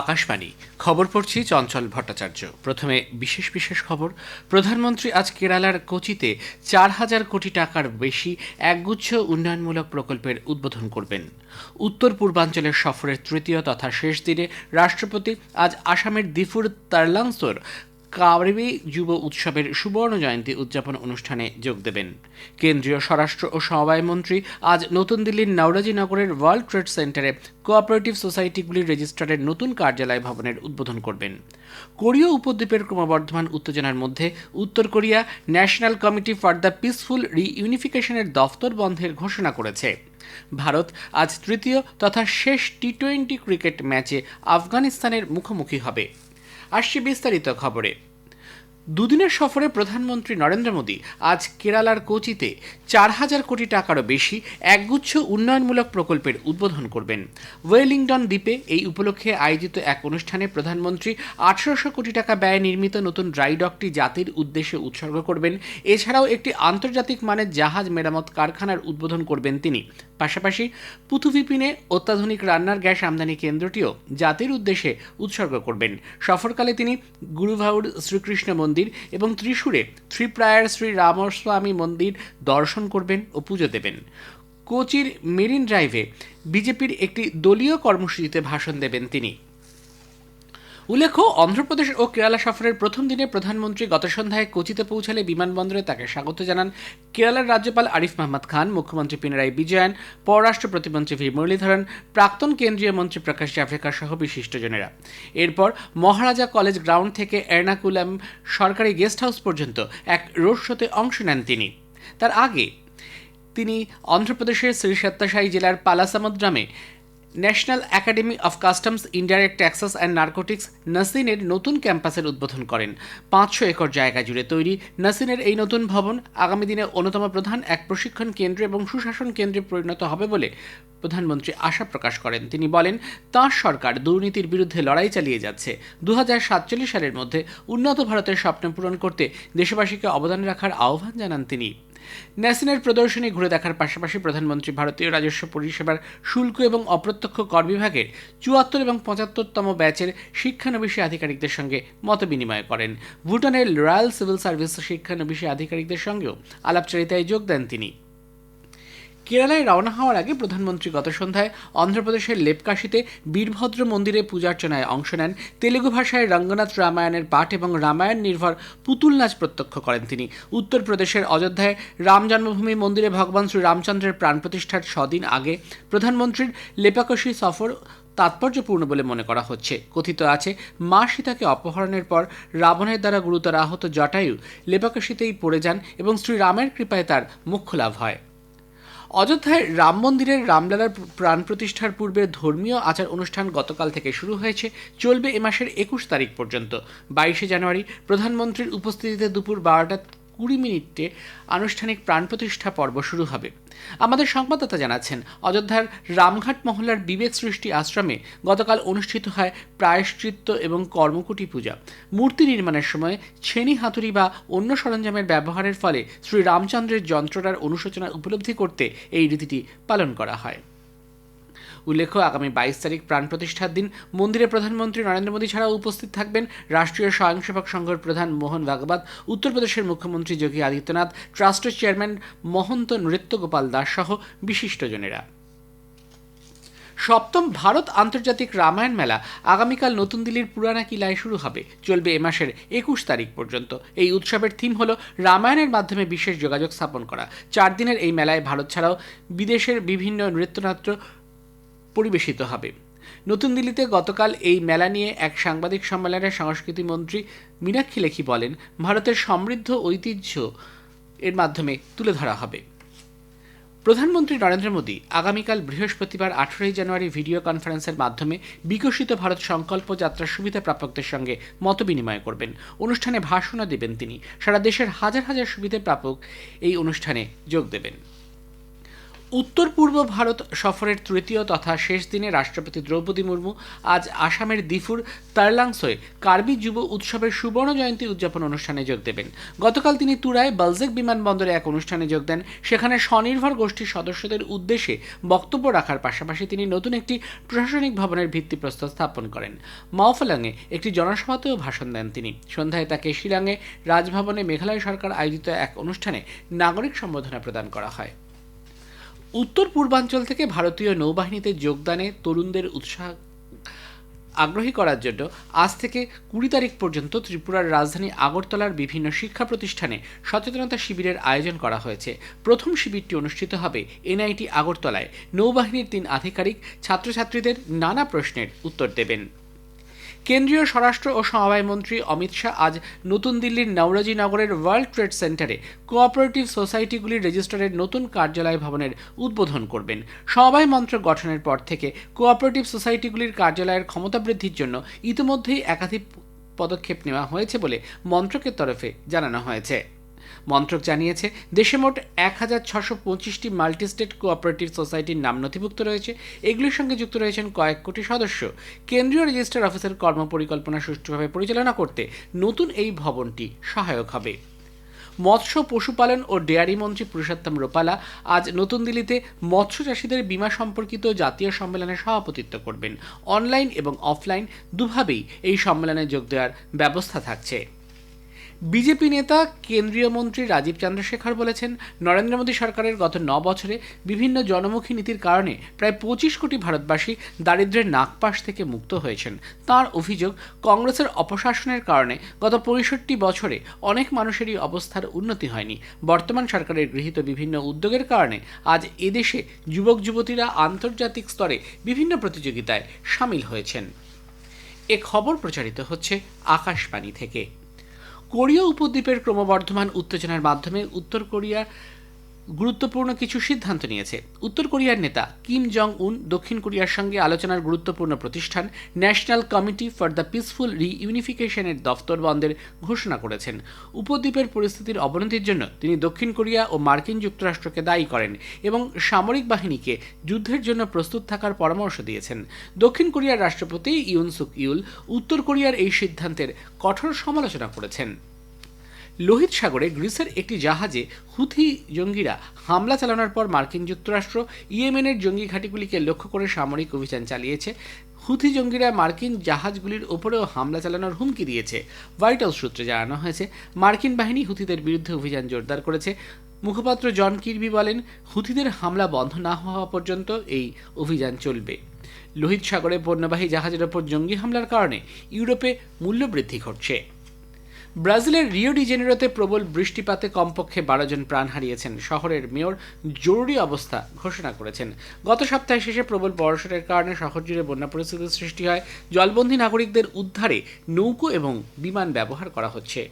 আকাশবাণী। খবর পড়ছি চঞ্চল ভট্টাচার্য। প্রথমে বিশেষ বিশেষ খবর। প্রধানমন্ত্রী আজ কেরালার কোচিতে চার হাজার কোটি টাকার বেশি একগুচ্ছ উন্নয়নমূলক প্রকল্পের উদ্বোধন করবেন। উত্তর পূর্বাঞ্চলের সফরের তৃতীয় তথা শেষ দিনে রাষ্ট্রপতি আজ আসামের দিফুর তারলাংসোর কারিবি যুব উৎসবের সুবর্ণ জয়ন্তী উদযাপন অনুষ্ঠানে যোগ দেবেন। কেন্দ্রীয় স্বরাষ্ট্র ও সমবায় মন্ত্রী আজ নতুন দিল্লির নওরাজি নগরের ওয়ার্ল্ড ট্রেড সেন্টারে কোঅপারেটিভ সোসাইটিগুলির রেজিস্ট্রারের নতুন কার্যালয় ভবনের উদ্বোধন করবেন। কোরীয় উপদ্বীপের ক্রমবর্ধমান উত্তেজনার মধ্যে উত্তর Korea national committee for the peaceful রিইউনিফিকেশনের দফতর বন্ধের ঘোষণা করেছে। ভারত আজ তৃতীয় তথা শেষ টি টোয়েন্টি ক্রিকেট ম্যাচে আফগানিস্তানের মুখোমুখি হবে। আসছি বিস্তারিত খবরে। দুদিনের সফরে প্রধানমন্ত্রী নরেন্দ্র মোদী আজ কেরালার কোচিতে চার হাজার কোটি টাকারও বেশি একগুচ্ছ উন্নয়নমূলক প্রকল্পের উদ্বোধন করবেন। ওয়েলিংটন দ্বীপে এই উপলক্ষে আয়োজিত এক অনুষ্ঠানে প্রধানমন্ত্রী আঠারোশো কোটি টাকা ব্যয়ে নির্মিত নতুন ড্রাইডকটি জাতির উদ্দেশ্যে উৎসর্গ করবেন। এছাড়াও একটি আন্তর্জাতিক মানের জাহাজ মেরামত কারখানার উদ্বোধন করবেন তিনি। পাশাপাশি পুথুভিপিনে অত্যাধুনিক রান্নার গ্যাস আমদানি কেন্দ্রটিও জাতির উদ্দেশ্যে উৎসর্গ করবেন। সফরকালে তিনি গুরুভাউর শ্রীকৃষ্ণ মন্দির এবং ত্রিশূরে ত্রিপ্রায়ার শ্রী রামস্বামী মন্দির দর্শন করবেন ও পুজো দেবেন। কোচির মেরিন ড্রাইভে বিজেপির একটি দলীয় কর্মসূচিতে ভাষণ দেবেন তিনি। উল্লেখ্য, অন্ধ্রপ্রদেশ ও কেরালা সফরের প্রথম দিনে প্রধানমন্ত্রী গত সন্ধ্যায় কোচিতে পৌঁছালে বিমানবন্দরে তাকে স্বাগত জানান কেরালার রাজ্যপাল আরিফ মাহমদ খান, মুখ্যমন্ত্রী পিনারাই বিজয়ন, পররাষ্ট্র প্রতিমন্ত্রী ভি. মুরলীধরন, প্রাক্তন কেন্দ্রীয় মন্ত্রী প্রকাশ জাভড়েকর সহ বিশিষ্টজনেরা। এরপর মহারাজা কলেজ গ্রাউন্ড থেকে এর্নাকুলাম সরকারি গেস্ট হাউস পর্যন্ত এক রোড শোতে অংশ নেন তিনি। তার আগে তিনি অন্ধ্রপ্রদেশের শ্রী সত্যাসাই জেলার পালাসামুদ্রামে national academy of customs indirect taxes and narcotics নাসিনের নতুন ক্যাম্পাসের উদ্বোধন করেন। পাঁচশো একর জায়গা জুড়ে তৈরি নাসিনের এই নতুন ভবন আগামী দিনে অন্যতম প্রধান এক প্রশিক্ষণ কেন্দ্র এবং সুশাসন কেন্দ্রে পরিণত হবে বলে প্রধানমন্ত্রী আশা প্রকাশ করেন। তিনি বলেন, তাঁর সরকার দুর্নীতির বিরুদ্ধে লড়াই চালিয়ে যাচ্ছে। দু হাজার সাতচল্লিশ সালের মধ্যে উন্নত ভারতের স্বপ্ন পূরণ করতে দেশবাসীকে অবদান রাখার আহ্বান জানান তিনি। ন্যাসিনের প্রদর্শনী ঘুরে দেখার পাশাপাশি প্রধানমন্ত্রী ভারতীয় রাজস্ব পরিষেবার শুল্ক এবং অপ্রত্যক্ষ কর বিভাগের চুয়াত্তর এবং পঁচাত্তরতম ব্যাচের শিক্ষানবিশী আধিকারিকদের সঙ্গে মত বিনিময় করেন। ভুটানের রয়্যাল সিভিল সার্ভিস শিক্ষানবিশী আধিকারিকদের সঙ্গেও আলাপচারিতায় যোগ দেন তিনি। কেরালায় রওনা হওয়ার আগে প্রধানমন্ত্রী গত সন্ধ্যায় অন্ধ্রপ্রদেশের লেপকাশিতে বীরভদ্র মন্দিরে পূজার্চনায় অংশ নেন। তেলেগু ভাষায় রঙ্গনাথ রামায়ণের পাঠ এবং রামায়ণ নির্ভর পুতুল নাচ প্রত্যক্ষ করেন তিনি। উত্তরপ্রদেশের অযোধ্যায় রাম জন্মভূমি মন্দিরে ভগবান শ্রী রামচন্দ্রের প্রাণ প্রতিষ্ঠার ছদিন আগে প্রধানমন্ত্রীর লেপাকশি সফর তাৎপর্যপূর্ণ বলে মনে করা হচ্ছে। কথিত আছে, মা সীতাকে অপহরণের পর রাবণের দ্বারা গুরুতর আহত জটায়ু লেপাকশিতেই পড়ে যান এবং শ্রীরামের কৃপায় তার মুখ্য লাভ হয়। অযোধ্যায় রাম মন্দিরের রামলালার প্রাণ প্রতিষ্ঠার পূর্বে ধর্মীয় আচার অনুষ্ঠান গতকাল থেকে শুরু হয়েছে, চলবে এ মাসের একুশ তারিখ পর্যন্ত। বাইশে জানুয়ারি প্রধানমন্ত্রীর উপস্থিতিতে দুপুর বারোটা কুড়ি মিনিটে আনুষ্ঠানিক প্রাণ প্রতিষ্ঠা পর্ব শুরু হবে। আমাদের সংবাদদাতা জানাচ্ছেন, অযোধ্যার রামঘাট মহল্লার বিবেক সৃষ্টি আশ্রমে গতকাল অনুষ্ঠিত হয় প্রায়শ্চিত্ত এবং কর্মকুটি পূজা। মূর্তি নির্মাণের সময় ছেনি হাতুড়ি বা অন্য সরঞ্জামের ব্যবহারের ফলে শ্রী রামচন্দ্রের যন্ত্রটার অনুশোচনা উপলব্ধি করতে এই রীতিটি পালন করা হয়। উল্লেখ্য, আগামী বাইশ তারিখ প্রাণ প্রতিষ্ঠার দিন। মন্দিরে প্রধানমন্ত্রী নরেন্দ্র মোদী ছাড়াও উপস্থিত থাকবেন রাষ্ট্রীয় স্বয়ংসেবক সংঘের প্রধান মোহন ভাগবত, উত্তরপ্রদেশের মুখ্যমন্ত্রী যোগী আদিত্যনাথ, ট্রাস্টের চেয়ারম্যান মহন্ত নৃত্যগোপাল দাস সহ বিশিষ্টজনেরা। সপ্তম ভারত আন্তর্জাতিক রামায়ণ মেলা আগামীকাল নতুন দিল্লির পুরানা কিলায় শুরু হবে। চলবে এ মাসের একুশ তারিখ পর্যন্ত। এই উৎসবের থিম হল রামায়ণের মাধ্যমে বিশেষ যোগাযোগ স্থাপন করা। চার দিনের এই মেলায় ভারত ছাড়াও বিদেশের বিভিন্ন নৃত্যনাট্য পরিবেশিত হবে। নতুন দিল্লিতে গতকাল এই মেলা নিয়ে এক সাংবাদিক সম্মেলনে সংস্কৃতি মন্ত্রী মীনাক্ষী লেখি বলেন, ভারতের সমৃদ্ধ ঐতিহ্য এর মাধ্যমে তুলে ধরা হবে। প্রধানমন্ত্রী নরেন্দ্র মোদী আগামীকাল বৃহস্পতিবার আঠেরোই জানুয়ারি ভিডিও কনফারেন্সের মাধ্যমে বিকশিত ভারত সংকল্প যাত্রার সুবিধা প্রাপকদের সঙ্গে মত বিনিময় করবেন। অনুষ্ঠানে ভাষণও দেবেন তিনি। সারা দেশের হাজার হাজার সুবিধা প্রাপক এই অনুষ্ঠানে যোগ দেবেন। উত্তর পূর্ব ভারত সফরের তৃতীয় তথা শেষ দিনে রাষ্ট্রপতি দ্রৌপদী মুর্মু আজ আসামের দিফুর তারলাংসোয় কার্বি যুব উৎসবের সুবর্ণ জয়ন্তী উদযাপন অনুষ্ঠানে যোগ দেবেন। গতকাল তিনি তুরায় বালজেক বিমানবন্দরে এক অনুষ্ঠানে যোগ দেন। সেখানে স্বনির্ভর গোষ্ঠীর সদস্যদের উদ্দেশ্যে বক্তব্য রাখার পাশাপাশি তিনি নতুন একটি প্রশাসনিক ভবনের ভিত্তিপ্রস্তর স্থাপন করেন। মাওফালাংয়ে একটি জনসভাতেও ভাষণ দেন তিনি। সন্ধ্যায় তাকে শিলংয়ে রাজভবনে মেঘালয় সরকার আয়োজিত এক অনুষ্ঠানে নাগরিক সম্বোধনা প্রদান করা হয়। উত্তর পূর্বাঞ্চল থেকে ভারতীয় নৌবাহিনীতে যোগদানে তরুণদের উৎসাহ আগ্রহী করার জন্য আজ থেকে কুড়ি তারিখ পর্যন্ত ত্রিপুরার রাজধানী আগরতলার বিভিন্ন শিক্ষা প্রতিষ্ঠানে সচেতনতা শিবিরের আয়োজন করা হয়েছে। প্রথম শিবিরটি অনুষ্ঠিত হবে এনআইটি আগরতলায়। নৌবাহিনীর তিন আধিকারিক, ছাত্রছাত্রীদের নানা প্রশ্নের উত্তর দেবেন। কেন্দ্রীয় স্বরাষ্ট্র ও সমবায় মন্ত্রী অমিত শাহ আজ নতুন দিল্লির নওরাজি নগরের ওয়ার্ল্ড ট্রেড সেন্টারে কোঅপারেটিভ সোসাইটিগুলির রেজিস্ট্রারের নতুন কার্যালয় ভবনের উদ্বোধন করবেন। সমবায় মন্ত্র গঠনের পর থেকে কোঅপারেটিভ সোসাইটিগুলির কার্যালয়ের ক্ষমতা বৃদ্ধির জন্য ইতিমধ্যেই একাধিক পদক্ষেপ নেওয়া হয়েছে বলে মন্ত্রকের তরফে জানানো হয়েছে। মন্ত্রক জানিয়েছে, দেশে মোট এক হাজার ছশো পঁচিশটি মাল্টি স্টেট কোঅপারেটিভ সোসাইটির নাম নথিভুক্ত রয়েছে। এগুলির সঙ্গে যুক্ত রয়েছেন কয়েক কোটি সদস্য। কেন্দ্রীয় রেজিস্টার অফিসের কর্মপরিকল্পনা সুষ্ঠুভাবে পরিচালনা করতে নতুন এই ভবনটি সহায়ক হবে। মৎস্য, পশুপালন ও ডেয়ারি মন্ত্রী পুরুষোত্তম রোপালা আজ নতুন দিল্লিতে মৎস্য চাষীদের বীমা সম্পর্কিত জাতীয় সম্মেলনে সভাপতিত্ব করবেন। অনলাইন এবং অফলাইন দুভাবেই এই সম্মেলনে যোগ দেওয়ার ব্যবস্থা থাকছে। বিজেপি নেতা কেন্দ্রীয় মন্ত্রী রাজীব চন্দ্রশেখর বলেছেন, নরেন্দ্র মোদী সরকারের গত ন বছরে বিভিন্ন জনমুখী নীতির কারণে প্রায় পঁচিশ কোটি ভারতবাসী দারিদ্র্যের নাকপাশ থেকে মুক্ত হয়েছেন। তার অভিযোগ, কংগ্রেসের অপশাসনের কারণে গত পঁয়ষট্টি বছরে অনেক মানুষেরই অবস্থার উন্নতি হয়নি। বর্তমান সরকারের গৃহীত বিভিন্ন উদ্যোগের কারণে আজ এদেশে যুবক, যুবতীরা আন্তর্জাতিক স্তরে বিভিন্ন প্রতিযোগিতায় সামিল হয়েছেন। এ খবর প্রচারিত হচ্ছে আকাশবাণী থেকে। কোরীয় উপদ্বীপের ক্রমবর্ধমান উত্তেজনার মাধ্যমে উত্তর কোরিয়া গুরুত্বপূর্ণ কিছু সিদ্ধান্ত নিয়েছে। উত্তর কোরিয়ার নেতা কিম জং উন দক্ষিণ কোরিয়ার সঙ্গে আলোচনার গুরুত্বপূর্ণ প্রতিষ্ঠান national committee for the peaceful রিইউনিফিকেশনের দফতর বন্ধের ঘোষণা করেছেন। উপদ্বীপের পরিস্থিতির অবনতির জন্য তিনি দক্ষিণ কোরিয়া ও মার্কিন যুক্তরাষ্ট্রকে দায়ী করেন এবং সামরিক বাহিনীকে যুদ্ধের জন্য প্রস্তুত থাকার পরামর্শ দিয়েছেন। দক্ষিণ কোরিয়ার রাষ্ট্রপতি ইউন সুক ইউল উত্তর কোরিয়ার এই সিদ্ধান্তের কঠোর সমালোচনা করেছেন। লোহিত সাগরে গ্রিসের একটি জাহাজে হুথি জঙ্গিরা হামলা চালানোর পর মার্কিন যুক্তরাষ্ট্র, ইয়েমেনের জঙ্গি ঘাঁটিগুলিকে লক্ষ্য করে সামরিক অভিযান চালিয়েছে। হুথি জঙ্গিরা মার্কিন জাহাজগুলির ওপরেও হামলা চালানোর হুমকি দিয়েছে হোয়াইট হাউস সূত্রে জানানো হয়েছে। মার্কিন বাহিনী হুথিদের বিরুদ্ধে অভিযান জোরদার করেছে। মুখপাত্র জন কিরবি বলেন, হুথিদের হামলা বন্ধ না হওয়া পর্যন্ত এই অভিযান চলবে। লোহিত সাগরে পণ্যবাহী জাহাজের ওপর জঙ্গি হামলার কারণে ইউরোপে মূল্যবৃদ্ধি ঘটছে। ব্রাজিলের রিও ডি জেনেরোতে প্রবল বৃষ্টিপাতে কমপক্ষে বারো জন প্রাণ হারিয়েছেন। শহরের মেয়র জরুরি অবস্থা ঘোষণা করেছেন। গত সপ্তাহে শেষে প্রবল বর্ষণের কারণে শহর জুড়ে বন্যা পরিস্থিতির সৃষ্টি হয়। জলবন্দী নাগরিকদের উদ্ধারে নৌকো এবং বিমান ব্যবহার করা হচ্ছে।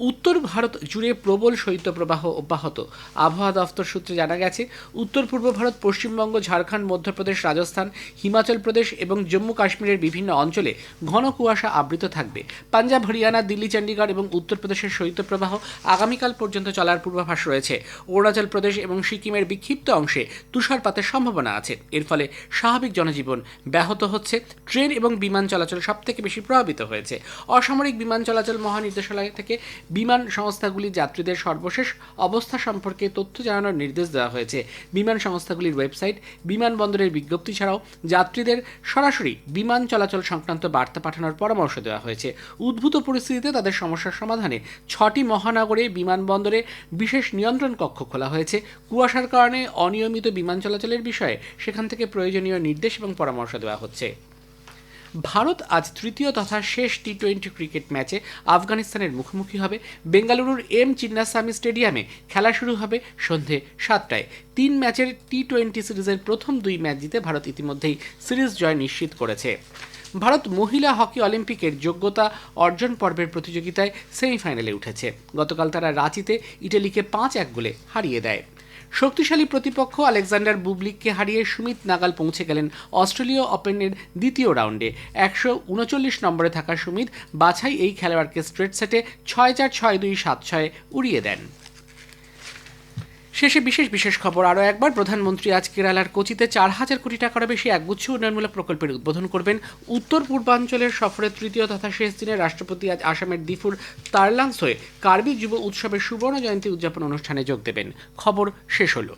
উত্তর ভারত জুড়ে প্রবল শৈত্যপ্রবাহ অব্যাহত। আবহাওয়া দফতর সূত্রে জানা গেছে, উত্তর পূর্ব ভারত, পশ্চিমবঙ্গ, ঝাড়খণ্ড, মধ্যপ্রদেশ, রাজস্থান, হিমাচল প্রদেশ এবং জম্মু কাশ্মীরের বিভিন্ন অঞ্চলে ঘন কুয়াশা আবৃত থাকবে। পাঞ্জাব, হরিয়ানা, দিল্লি, চণ্ডীগড় এবং উত্তরপ্রদেশের শৈত্যপ্রবাহ আগামীকাল পর্যন্ত চলার পূর্বাভাস রয়েছে। অরুণাচল প্রদেশ এবং সিকিমের বিক্ষিপ্ত অংশে তুষারপাতের সম্ভাবনা আছে। এর ফলে স্বাভাবিক জনজীবন ব্যাহত হচ্ছে। ট্রেন এবং বিমান চলাচল সবথেকে বেশি প্রভাবিত হয়েছে। অসামরিক বিমান চলাচল মহানির্দেশালয় থেকে বিমান সংস্থাগুলি যাত্রীদের সর্বশেষ অবস্থা সম্পর্কে তথ্য জানানোর নির্দেশ দেওয়া হয়েছে। বিমান সংস্থাগুলির ওয়েবসাইট বিমানবন্দরের বিজ্ঞপ্তি ছাড়াও যাত্রীদের সরাসরি বিমান চলাচল সংক্রান্ত বার্তা পাঠানোর পরামর্শ দেওয়া হয়েছে। উদ্ভূত পরিস্থিতিতে তাদের সমস্যার সমাধানে ছটি মহানগরে বিমানবন্দরে বিশেষ নিয়ন্ত্রণ কক্ষ খোলা হয়েছে। কুয়াশার কারণে অনিয়মিত বিমান চলাচলের বিষয়ে সেখান থেকে প্রয়োজনীয় নির্দেশ এবং পরামর্শ দেওয়া হচ্ছে। ভারত আজ তৃতীয় তথা শেষ টি টোয়েন্টি ক্রিকেট ম্যাচে আফগানিস্তানের মুখোমুখি হবে। বেঙ্গালুরুর এম চিন্নাস্বামী স্টেডিয়ামে খেলা শুরু হবে সন্ধে সাতটায়। তিন ম্যাচের টি টোয়েন্টি সিরিজের প্রথম দুই ম্যাচ জিতে ভারত ইতিমধ্যেই সিরিজ জয় নিশ্চিত করেছে। ভারত মহিলা হকি অলিম্পিকের যোগ্যতা অর্জন পর্বের প্রতিযোগিতায় সেমিফাইনালে উঠেছে। গতকাল তারা রাঁচিতে ইটালিকে পাঁচ এক গোলে হারিয়ে দেয়। শক্তিশালী প্রতিপক্ষ আলেকজান্ডার বুবলিককে হারিয়ে সুমিত নাগাল পৌঁছে গেলেন অস্ট্রেলীয় ওপেনের দ্বিতীয় রাউন্ডে। একশো উনচল্লিশ নম্বরে থাকা সুমিত বাছাই এই খেলোয়াড়কে স্ট্রেট সেটে ছয় চার ছয় দুই সাত ছয়ে উড়িয়ে দেন। শেষে বিশেষ বিশেষ খবর। আরও একবার, প্রধানমন্ত্রী আজ কেরালার কোচিতে চার হাজার কোটি টাকারও বেশি একগুচ্ছ উন্নয়নমূলক প্রকল্পের উদ্বোধন করবেন। উত্তর পূর্বাঞ্চলের সফরের তৃতীয় তথা শেষ দিনে রাষ্ট্রপতি আজ আসামের দিফুর তারলাংস হয়ে কার্বি যুব উৎসবের সুবর্ণ জয়ন্তী উদযাপন অনুষ্ঠানে যোগ দেবেন। খবর শেষ হলো।